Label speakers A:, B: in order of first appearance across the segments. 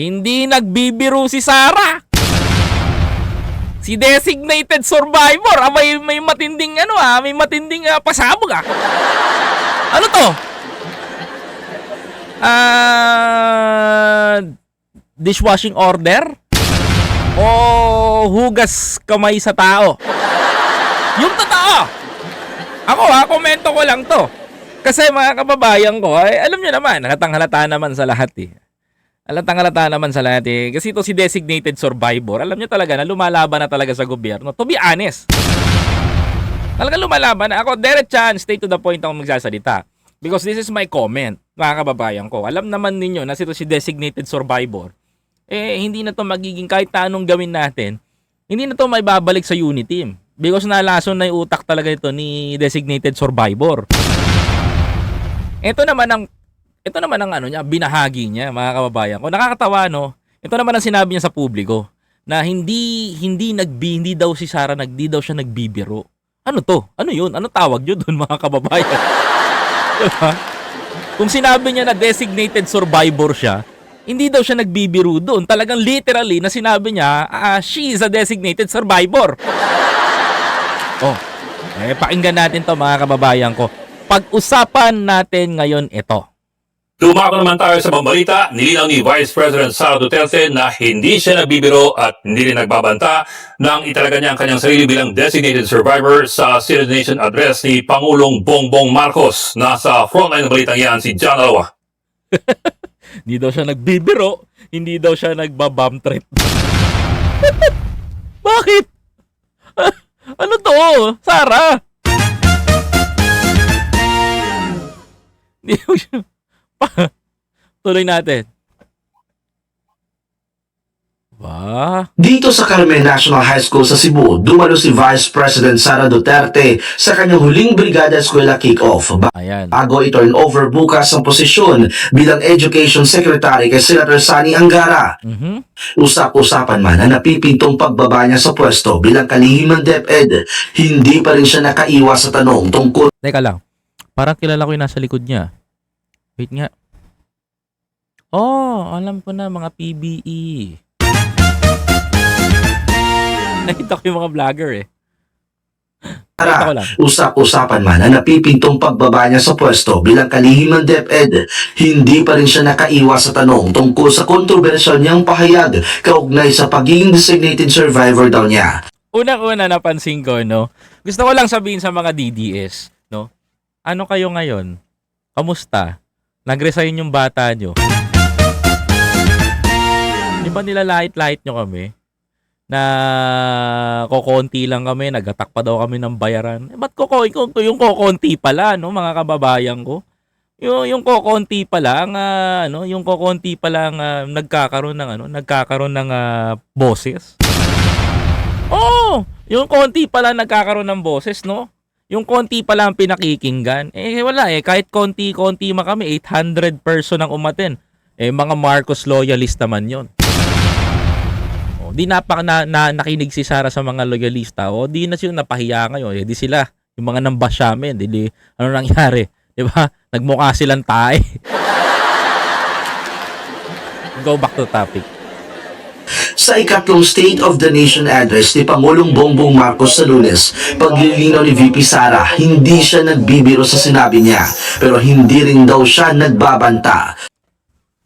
A: Hindi nagbibiro si Sarah. Si designated survivor, ah, may, may matinding ano ah, may matinding ah, pasabog ah. Ano to? Ah, dishwashing order? O hugas kamay sa tao? Yung totoo. Ako ha, komento ko lang to. Kasi mga kababayan ko, ay, alam nyo naman, halatang halata naman sa lahat eh. Halatang halata naman sa lahat eh. Kasi ito si designated survivor, alam nyo talaga na lumalaban na talaga sa gobyerno. To be honest. Talaga lumalaban na. Ako, direct chance, stay to the point ako magsasalita. Because this is my comment, mga kababayan ko. Alam naman ninyo na ito si designated survivor. Eh, hindi na to magiging kahit anong gawin natin, hindi na to may babalik sa unit team. Because nalason na yung utak talaga ito ni designated survivor. Ito naman ang ito naman ang ano niya, binahagi niya, mga kababayan ko. Nakakatawa no. Ito naman ang sinabi niya sa publiko na hindi hindi nagbi hindi daw si Sara nagdi daw siya nagbibiro. Ano to? Ano 'yun? Ano tawag 'yun doon mga kababayan? Diba? Kung sinabi niya na designated survivor siya, hindi daw siya nagbibiro doon. Talagang literally na sinabi niya, ah, she is a designated survivor. Oh, eh, pakinggan natin to mga kababayan ko. Pag-usapan natin ngayon ito.
B: Dumako naman tayo sa pambalita, nilinaw ni Vice President Sara Duterte na hindi siya nagbibiro at hindi rin nagbabanta nang italaga niya ang kanyang sarili bilang designated survivor sa Nation address ni Pangulong Bongbong Marcos. Nasa frontline ng balitang yan si John Alawa.
A: Hindi daw siya nagbibiro, hindi daw siya nagbabam trip. Bakit? Ah, ano to? Sara? Hindi Tuloy natin. Ba?
C: Dito sa Carmen National High School sa Cebu, dumalo si Vice President Sara Duterte sa kanyang huling Brigada Eskwela Kick-Off bago i-turn over bukas ang posisyon bilang Education Secretary kay Senator Sani Angara.
A: Mhm.
C: Usap-usapan man na napipintong pagbaba niya sa pwesto bilang kalihim ng DepEd, hindi pa rin siya nakaiwas sa tanong tungkol
A: Teka lang. Parang kilala ko yung nasa likod niya. Wait nga. Oh, alam ko na mga PBE. Nakita ko yung mga vlogger eh. Lang.
C: Usap-usapan man na napipintong pagbaba niya sa pwesto bilang kalihim ng DepEd, hindi pa rin siya nakaiwas sa tanong tungkol sa kontrobersyal niyang pahayag kaugnay sa pagiging designated survivor daw niya.
A: Unang-una napansin ko, no? Gusto ko lang sabihin sa mga DDS, no? Ano kayo ngayon? Kamusta? Nag-resign yung bata nyo. Di ba nilalait-lait nyo kami? Na kokonti lang kami, nagatak pa daw kami ng bayaran. Eh, ba't ko yung, kokonti pala, no, mga kababayan ko? Yung, yung kokonti pa lang, ah, ano, yung kokonti pa lang ah, nagkakaroon ng ano, nagkakaroon ng ah, boses. Oo, yung konti pa lang nagkakaroon ng boses, no? Yung konti pa lang pinakikinggan. Eh wala eh, kahit konti-konti man kami, 800 person ang umaten. Eh mga Marcos loyalist naman 'yon. Oh, di napak na, na nakinig si Sara sa mga loyalista. O di na sila napahiya ngayon. Eh di sila, yung mga nambasyamen, di, di ano nangyari? 'Di ba? Nagmukha silang tae. Go back to topic.
C: Sa ikatlong State of the Nation address ni Pangulong Bongbong Marcos sa lunes, paglilinaw ni VP Sara, hindi siya nagbibiro sa sinabi niya, pero hindi rin daw siya nagbabanta.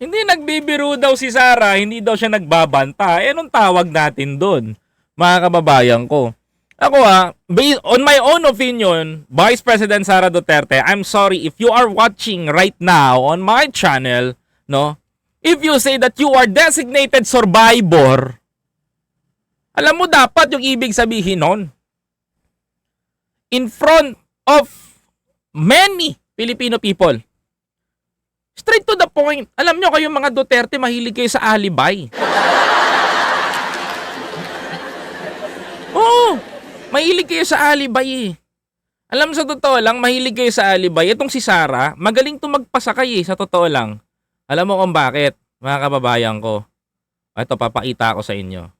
A: Hindi nagbibiro daw si Sara, hindi daw siya nagbabanta. Eh, anong tawag natin doon? Mga kababayan ko. Ako ah, based on my own opinion, Vice President Sara Duterte, I'm sorry if you are watching right now on my channel, no? If you say that you are designated survivor, alam mo dapat yung ibig sabihin nun. In front of many Filipino people. Straight to the point. Alam nyo kayo mga Duterte, mahilig kayo sa alibay. Oo, mahilig kayo sa alibay eh. Alam sa totoo lang, mahilig kayo sa alibay. Itong si Sara, magaling to magpasakay eh, sa totoo lang. Alam mo kung bakit, mga kababayan ko. Ito, papakita ko sa inyo.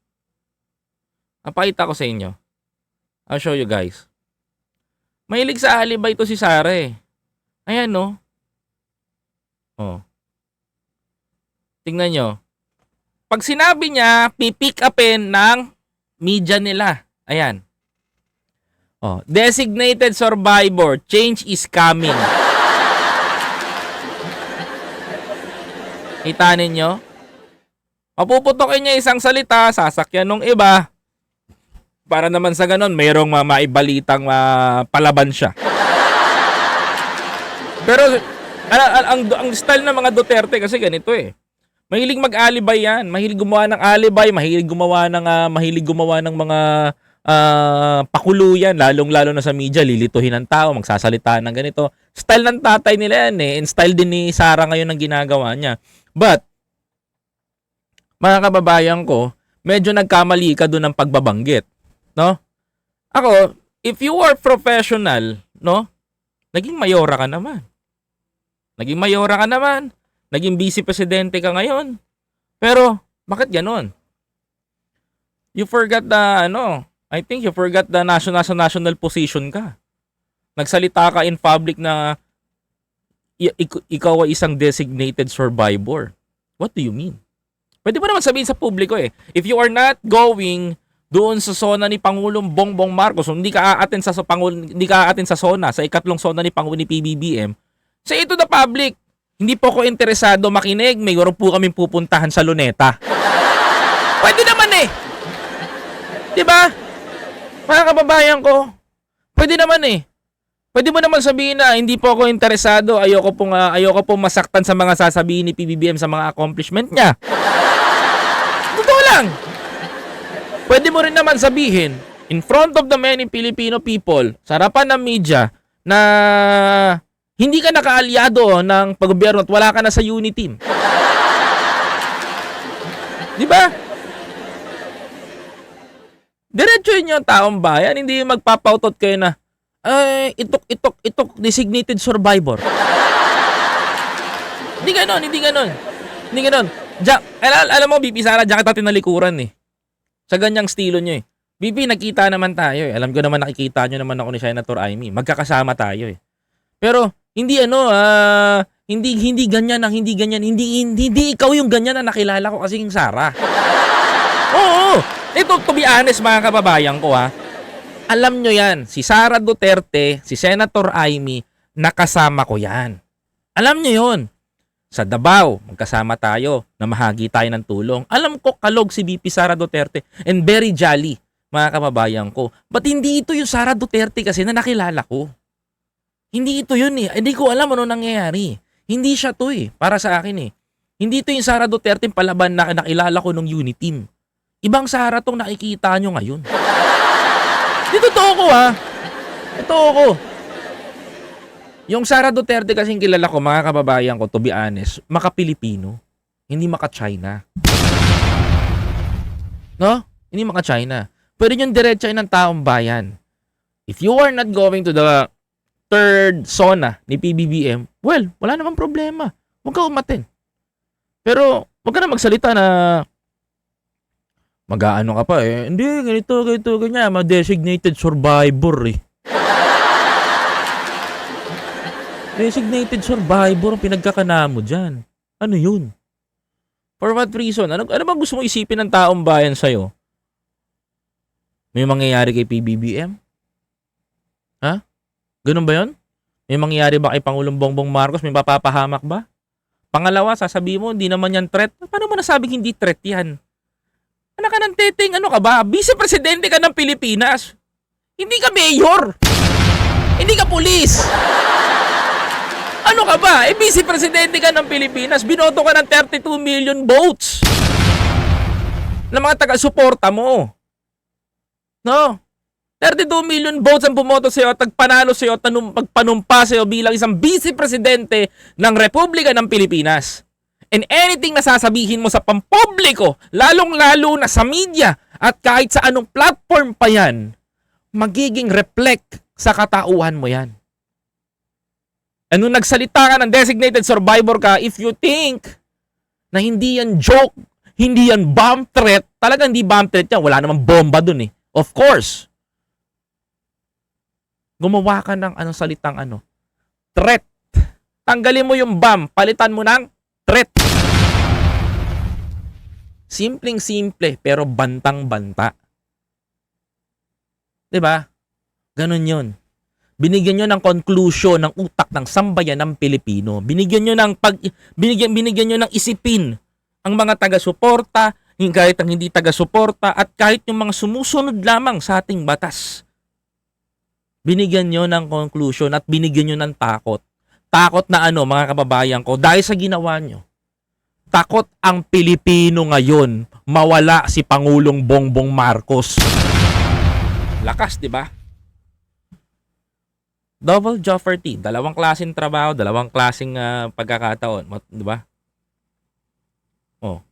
A: Papakita ko sa inyo. I'll show you guys. Mahilig sa alibay to si Sara eh. Ayan no. Oh. Tingnan nyo. pag sinabi niya, pipick upin ng media nila. Ayan. Oh, designated survivor, change is coming. Kita ninyo? Mapuputokin niya isang salita, sasakyan ng iba. Para naman sa ganon, mayroong ma- maibalitang ah, palaban siya. Pero ang, ang, ang, style ng mga Duterte kasi ganito eh. Mahilig mag-alibay yan. Mahilig gumawa ng alibay, mahilig gumawa ng ah, mahilig gumawa ng mga ah, pakuluyan, lalong-lalo na sa media, lilituhin ng tao, magsasalita ng ganito. Style ng tatay nila yan eh. And style din ni Sara ngayon ang ginagawa niya. But, mga kababayan ko, medyo nagkamali ka doon ng pagbabanggit. No? Ako, if you are professional, no? Naging mayora ka naman. Naging mayora ka naman. Naging vice presidente ka ngayon. Pero, bakit ganon? You forgot the, ano, I think you forgot the national, nasa national position ka. Nagsalita ka in public na ikaw ay isang designated survivor. What do you mean? Pwede mo naman sabihin sa publiko eh. If you are not going doon sa zona ni Pangulong Bongbong Marcos, hindi ka aatin sa, sa Pangulo, hindi ka aatin sa zona, sa ikatlong zona ni Pangulo ni PBBM, say ito the public. Hindi po ako interesado makinig. May po kaming pupuntahan sa Luneta. Pwede naman eh. 'Di ba? Mga kababayan ko, pwede naman eh. Pwede mo naman sabihin na hindi po ako interesado, ayoko pong ah, ayoko pong masaktan sa mga sasabihin ni PBBM sa mga accomplishment niya. Totoo lang. Pwede mo rin naman sabihin in front of the many Filipino people, sa harapan ng media na hindi ka nakaalyado ng paggobyerno at wala ka na sa unity team. Di ba? Diretso yun yung taong bayan, hindi magpapautot kayo na ay, itok, itok, itok, designated survivor. hindi ganon, hindi ganon. Hindi ganon. Diyan, alam, alam mo, BP Sara, diyan kita tinalikuran eh. Sa ganyang estilo nyo eh. BP, nagkita naman tayo eh. Alam ko naman nakikita nyo naman ako ni Senator Amy. Magkakasama tayo eh. Pero, hindi ano, ah, hindi, hindi ganyan ang hindi ganyan. Hindi, hindi, hindi ikaw yung ganyan na nakilala ko kasi yung Sara. Oo, ito, to be honest mga kababayan ko ha. Alam nyo yan, si Sara Duterte, si Senator Amy, nakasama ko yan. Alam nyo yon. Sa Davao, magkasama tayo, na mahagi tayo ng tulong. Alam ko kalog si BP Sara Duterte and very jolly, mga kababayan ko. But hindi ito yung Sara Duterte kasi na nakilala ko. Hindi ito yun eh. Hindi ko alam ano nangyayari. Hindi siya to eh, para sa akin eh. Hindi ito yung Sara Duterte yung palaban na nakilala ko nung unit team. Ibang Sara tong nakikita nyo ngayon. Di totoo ko ha. Totoo ko. Yung Sara Duterte kasing kilala ko, mga kababayan ko, to be honest, maka-Pilipino. Hindi maka-China. No? Hindi maka-China. Pwede yung diretso ng taong bayan. If you are not going to the third zona ni PBBM, well, wala namang problema. Huwag ka umatin. Pero, huwag ka na magsalita na mag-aano ka pa eh. Hindi, ganito, ganito, ganyan. Ma-designated survivor eh. Designated survivor ang pinagkakana mo dyan. Ano yun? For what reason? Ano, ano bang gusto mo isipin ng taong bayan sa'yo? May mangyayari kay PBBM? Ganun ba yun? May mangyayari ba kay Pangulong Bongbong Marcos? May mapapahamak ba? Pangalawa, sasabihin mo, hindi naman yan threat. Paano mo nasabing hindi threat yan? Anak ka ng teteng, ano ka ba? Vice-presidente ka ng Pilipinas. Hindi ka mayor. Hindi ka pulis. Ano ka ba? Eh, vice-presidente ka ng Pilipinas. Binoto ka ng 32 million votes. Ng mga taga-suporta mo. No? 32 million votes ang bumoto sa'yo at nagpanalo sa'yo at nanum- magpanumpa sa'yo bilang isang vice-presidente ng Republika ng Pilipinas. And anything na sasabihin mo sa pampubliko, lalong-lalo na sa media at kahit sa anong platform pa yan, magiging reflect sa katauhan mo yan. Nung nagsalita ka ng designated survivor ka, if you think na hindi yan joke, hindi yan bomb threat, talagang hindi bomb threat yan. Wala namang bomba dun eh. Of course. Gumawa ka ng anong salitang ano? Threat. Tanggalin mo yung bomb, palitan mo ng threat. Simpleng simple pero bantang-banta. ba? Ganon 'yon. Binigyan nyo ng conclusion ng utak ng sambayan ng Pilipino. Binigyan nyo ng pag binigyan binigyan nyo ng isipin ang mga taga-suporta, kahit ang hindi taga-suporta at kahit yung mga sumusunod lamang sa ating batas. Binigyan nyo ng conclusion at binigyan nyo ng takot. Takot na ano mga kababayan ko dahil sa ginawa nyo. Takot ang Pilipino ngayon mawala si Pangulong Bongbong Marcos. Lakas, di ba? Double jeopardy. Dalawang klaseng trabaho, dalawang klaseng ah, pagkakataon. Di ba? Oh.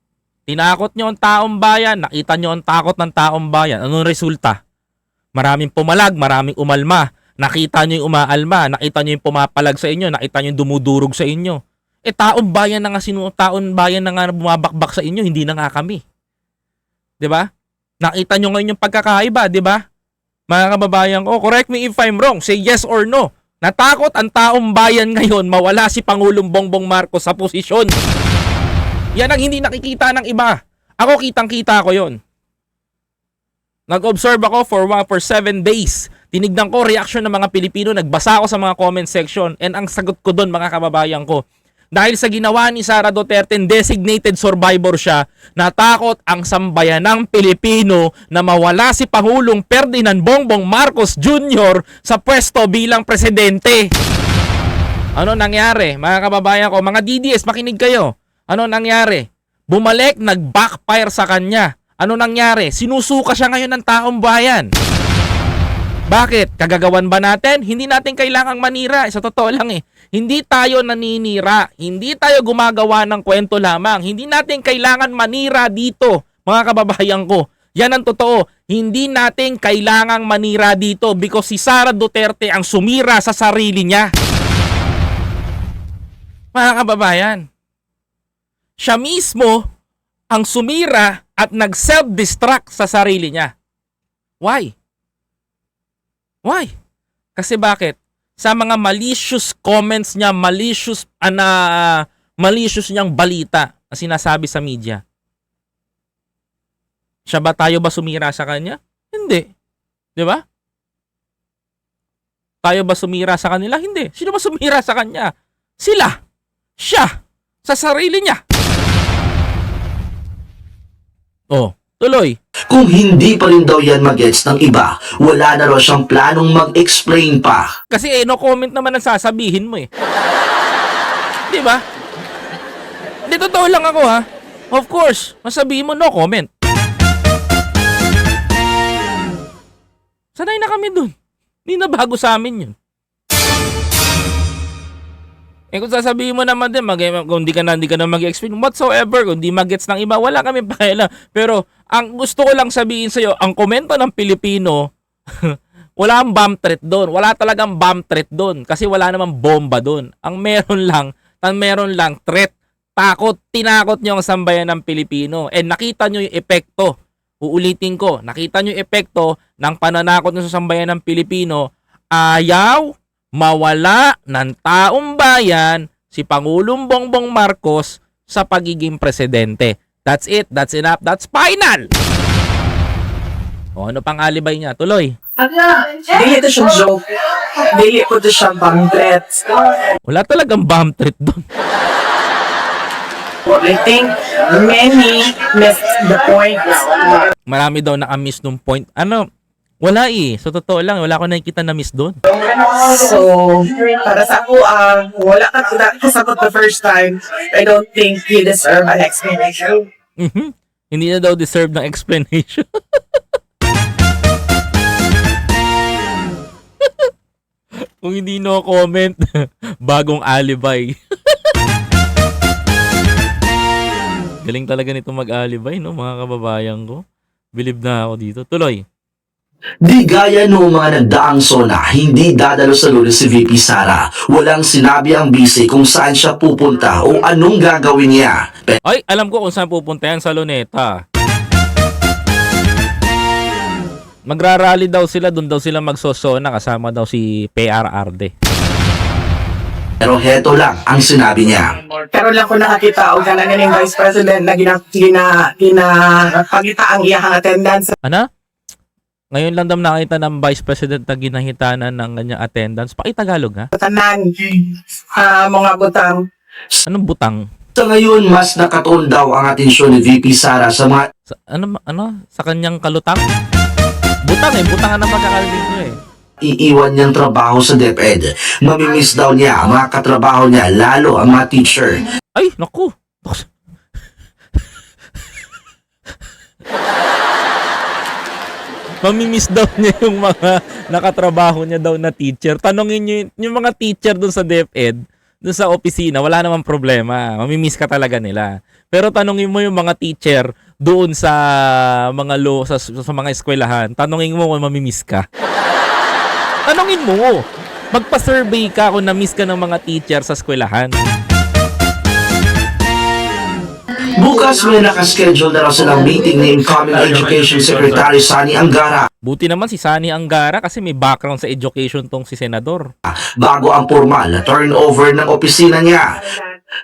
A: Tinakot nyo ang taong bayan. Nakita nyo ang takot ng taong bayan. Anong resulta? Maraming pumalag, maraming umalma. Nakita nyo yung umaalma. Nakita nyo yung pumapalag sa inyo. Nakita nyo yung dumudurog sa inyo. Eh, taong bayan na nga sinu taong bayan na nga bumabakbak sa inyo, hindi na nga kami. 'Di ba? Nakita nyo ngayon yung pagkakaiba, 'di ba? Mga kababayan ko, correct me if I'm wrong. Say yes or no. Natakot ang taong bayan ngayon mawala si Pangulong Bongbong Marcos sa posisyon. Yan ang hindi nakikita ng iba. Ako kitang-kita ko yon. Nag-observe ako for one, for seven days. Tinignan ko reaction ng mga Pilipino. Nagbasa ako sa mga comment section. And ang sagot ko doon mga kababayan ko, dahil sa ginawa ni Sara Duterte, designated survivor siya, natakot ang sambayan ng Pilipino na mawala si Pangulong Ferdinand Bongbong Marcos Jr. sa pwesto bilang presidente. Ano nangyari? Mga kababayan ko, mga DDS, makinig kayo. Ano nangyari? Bumalik, nag-backfire sa kanya. Ano nangyari? Sinusuka siya ngayon ng taong bayan. Bakit? Kagagawan ba natin? Hindi natin kailangang manira. Sa totoo lang eh. Hindi tayo naninira. Hindi tayo gumagawa ng kwento lamang. Hindi natin kailangan manira dito, mga kababayan ko. Yan ang totoo. Hindi natin kailangang manira dito because si Sara Duterte ang sumira sa sarili niya. Mga kababayan, siya mismo ang sumira at nag-self-destruct sa sarili niya. Why? Why? Kasi bakit? Sa mga malicious comments niya, malicious ana malicious niyang balita na sinasabi sa media. Siya ba tayo ba sumira sa kanya? Hindi. 'Di ba? Tayo ba sumira sa kanila? Hindi. Sino ba sumira sa kanya? Sila. Siya. Sa sarili niya. Oh, tuloy.
C: Kung hindi pa rin daw yan magets ng iba, wala na raw siyang planong mag-explain pa.
A: Kasi eh, no comment naman ang sasabihin mo eh. Di ba? Di totoo lang ako ha. Of course, masabihin mo no comment. Sanay na kami dun. Hindi na bago sa amin yun. Eh kung sasabihin mo naman din, mag, kung di ka na, di ka na mag-explain whatsoever, kung di magets ng iba, wala kami pakialam. Pero ang gusto ko lang sabihin sa'yo, ang komento ng Pilipino, wala ang bomb threat doon. Wala talagang bomb threat doon kasi wala namang bomba doon. Ang meron lang, ang meron lang threat, takot, tinakot nyo ang sambayan ng Pilipino. And nakita nyo yung epekto. Uulitin ko, nakita nyo yung epekto ng pananakot sa sambayan ng Pilipino. Ayaw mawala ng taong bayan si Pangulong Bongbong Marcos sa pagiging presidente. That's it. That's enough. That's final. O ano pang alibay niya? Tuloy.
D: Dili ito siyang joke. Dili ko ito siyang bang threat.
A: Wala talagang bomb threat doon.
D: I think many missed the point.
A: Marami daw nakamiss nung point. Ano? Wala eh. Sa totoo lang, wala ko nakikita na miss doon.
D: So, para sa ako, ah, wala ka na kasagot the first time. I don't think you deserve an explanation.
A: Mhm. Hindi na daw deserve ng explanation. Kung hindi no comment, bagong alibay. Galing talaga nito mag-alibay, no, mga kababayan ko. Believe na ako dito. Tuloy.
C: Di gaya noong mga nagdaang sona, hindi dadalo sa lunes si VP Sara. Walang sinabi ang bisi kung saan siya pupunta o anong gagawin niya.
A: Ay, alam ko kung saan pupunta yan sa Luneta. Magrarally daw sila, doon daw sila magsosona kasama daw si PRRD.
C: Pero heto lang ang sinabi niya.
D: Pero lang ko nakakita o ganan ng Vice President na gina, gina, gina pagita ang iyang attendance
A: Ano? Ngayon lang daw nakita ng Vice President na ginahitanan ng kanyang attendance. Pakitagalog ha?
D: tanan ah, mga butang.
A: Anong butang?
C: Sa ngayon, mas nakatuon daw ang atensyon ni VP Sara sa mga
A: Sa, ano, ano? Sa kanyang kalutang? Butang eh. Butang ang pagkakarinig ko eh.
C: iiwan niyang trabaho sa DepEd. Mamimiss daw niya ang mga katrabaho niya, lalo ang mga teacher.
A: Ay, naku. Mamimiss daw niya yung mga nakatrabaho niya daw na teacher. Tanongin niyo yung, mga teacher doon sa DepEd, doon sa opisina, wala namang problema. Mamimiss ka talaga nila. Pero tanongin mo yung mga teacher doon sa mga lo sa, sa mga eskwelahan. Tanongin mo kung mamimiss ka. Tanongin mo. Magpa-survey ka kung na-miss ka ng mga teacher sa eskwelahan.
C: Bukas may nakaschedule na raw silang meeting ni incoming Education Secretary Sani Angara
A: Buti naman si Sani Angara kasi may background sa education tong si senador.
C: bago ang formal na turnover ng opisina niya.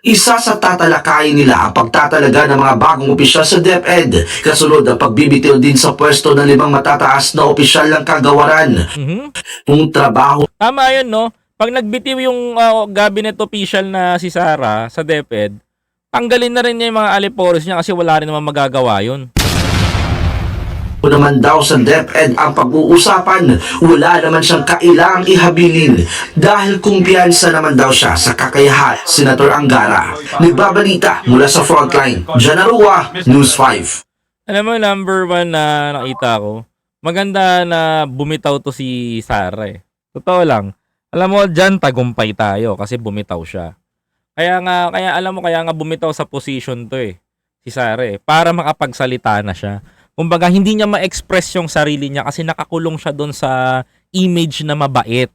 C: Isa sa tatalakayin nila ang pagtatalaga ng mga bagong opisyal sa DepEd, kasunod ang pagbibitiw din sa pwesto ng limang matataas na opisyal ng kagawaran.
A: Mhm.
C: Kung trabaho
A: Tama yun, no? Pag nagbitiw yung uh, cabinet official na si Sara sa DepEd, tanggalin na rin niya yung mga aliporos niya kasi wala rin naman magagawa yun.
C: naman daw sa DepEd ang pag-uusapan, wala naman siyang kailangang ihabilin dahil kumpiyansa naman daw siya sa kakayahan. Senator Angara, nagbabalita mula sa frontline. Janarua, News 5.
A: Alam mo, number one na nakita ko, maganda na bumitaw to si Sara eh. Totoo lang. Alam mo, dyan tagumpay tayo kasi bumitaw siya. Kaya nga, kaya alam mo, kaya nga bumitaw sa position to eh. Si Sara eh. Para makapagsalita na siya. Kumbaga, hindi niya ma-express yung sarili niya kasi nakakulong siya doon sa image na mabait.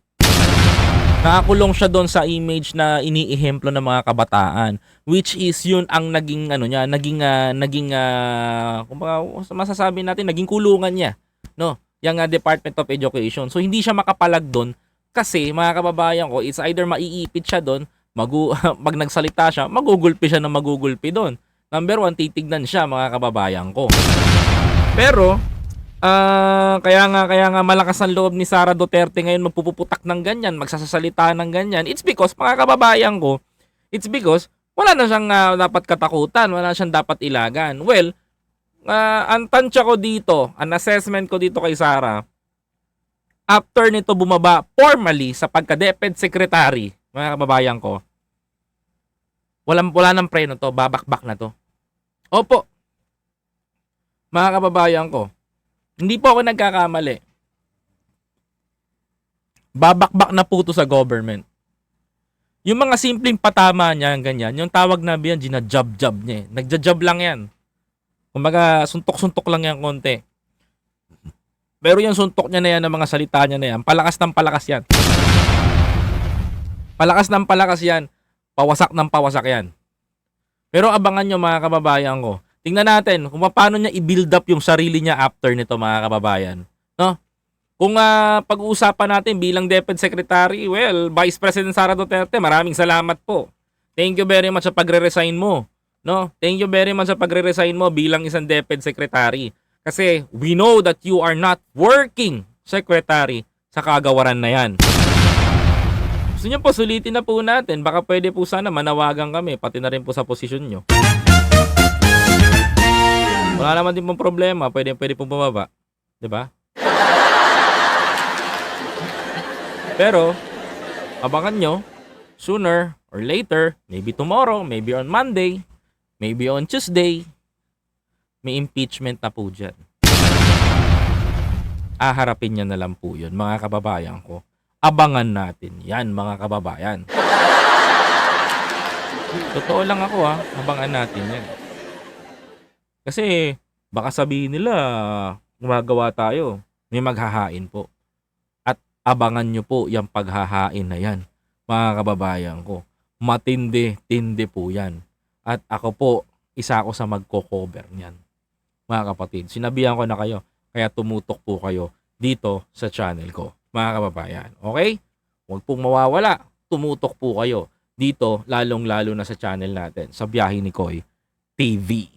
A: Nakakulong siya doon sa image na iniihemplo ng mga kabataan which is yun ang naging ano niya naging ah, naging ah, kumbaga masasabi natin naging kulungan niya no yung ah, Department of Education so hindi siya makapalag doon kasi mga kababayan ko it's either maiipit siya doon magu pag nagsalita siya magugulpi siya ng magugulpi doon number one titignan siya mga kababayan ko pero Ah, kaya nga kaya nga malakas ang loob ni Sara Duterte ngayon magpupuputak ng ganyan, magsasasalita ng ganyan. It's because mga kababayan ko, it's because wala na siyang ah, dapat katakutan, wala siyang dapat ilagan. Well, ah, ang tansya ko dito, ang assessment ko dito kay Sara, after nito bumaba formally sa pagka-DepEd secretary, mga kababayan ko, walang wala nang preno to, babakbak na to. Opo. Mga kababayan ko, hindi po ako nagkakamali. Babakbak na po to sa government. Yung mga simpleng patama niya, ganyan, yung tawag na biyan, ginajab-jab niya eh. Nagja-jab lang yan. Kumbaga, suntok-suntok lang yan konti. Pero yung suntok niya na yan, ng mga salita niya na yan, palakas ng palakas yan. Palakas ng palakas yan. Pawasak ng pawasak yan. Pero abangan nyo mga kababayan ko. Tingnan natin kung paano niya i-build up yung sarili niya after nito mga kababayan. No? Kung ah, pag-uusapan natin bilang DepEd Secretary, well, Vice President Sara Duterte, maraming salamat po. Thank you very much sa pagre-resign mo. No? Thank you very much sa pagre-resign mo bilang isang DepEd Secretary. Kasi we know that you are not working secretary sa kagawaran na yan. Gusto niyo po, sulitin na po natin. Baka pwede po sana manawagan kami, pati na rin po sa posisyon nyo. Wala naman din pong problema. Pwede, pwede pong bumaba. ba? Pero, abangan nyo, sooner or later, maybe tomorrow, maybe on Monday, maybe on Tuesday, may impeachment na po dyan. Aharapin niya na lang po yun, mga kababayan ko. Abangan natin yan, mga kababayan. Totoo lang ako ha, abangan natin yan. Kasi baka sabihin nila gumagawa tayo, may maghahain po. At abangan nyo po yung paghahain na yan, mga kababayan ko. Matindi-tindi po yan. At ako po, isa ako sa magko-cover niyan. Mga kapatid, sinabihan ko na kayo, kaya tumutok po kayo dito sa channel ko, mga kababayan. Okay? Huwag pong mawawala, tumutok po kayo dito, lalong-lalo na sa channel natin, sa Biyahe ni Koy TV.